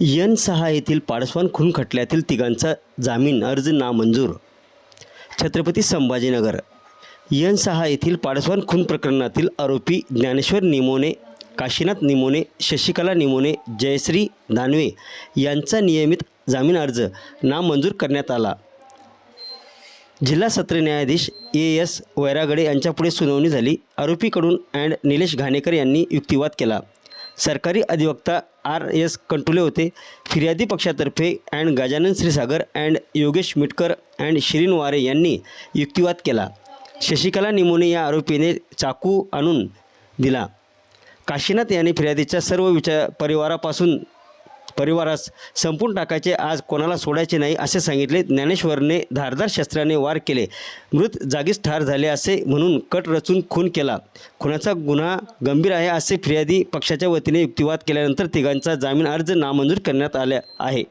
N सहा येथील पाडसवान खून खटल्यातील तिघांचा जामीन अर्ज नामंजूर. छत्रपती संभाजीनगर. यन सहा येथील पाडसवान खून प्रकरणातील आरोपी ज्ञानेश्वर निमोने काशीनाथ निमोने शशिकला निमोने जयश्री दानवे यांचा नियमित जामीन अर्ज नामंजूर करण्यात आला. जिल्हा सत्र न्यायाधीश ए एस वैरागडे यांच्यापुढे सुनावणी झाली. आरोपीकडून अँड निलेश घाणेकर यांनी युक्तिवाद केला. सरकारी अधिवक्ता आर एस कंटुले होते फिर्यादी पक्षातर्फे Adv Gajanan Shrisagar Adv Yogesh Mitkar Adv Shirin Ware यांनी युक्तिवाद केला. शशिकला निमोने या आरोपीने चाकू आणून दिला. काशीनाथ यांनी फिर्यादीच्या सर्व विचार परिवारापासून परिवारास संपून टाकायचे आज कोणाला सोडायचे नाही असे सांगितले. ज्ञानेश्वरने धारदार शस्त्राने वार केले. मृत जागीच ठार झाले असे म्हणून कट रचून खून केला. खुनाचा गुन्हा गंभीर आहे असे फिर्यादी पक्षाच्या वतीने युक्तिवाद केल्यानंतर तिघांचा जामीन अर्ज नामंजूर करण्यात आला आहे.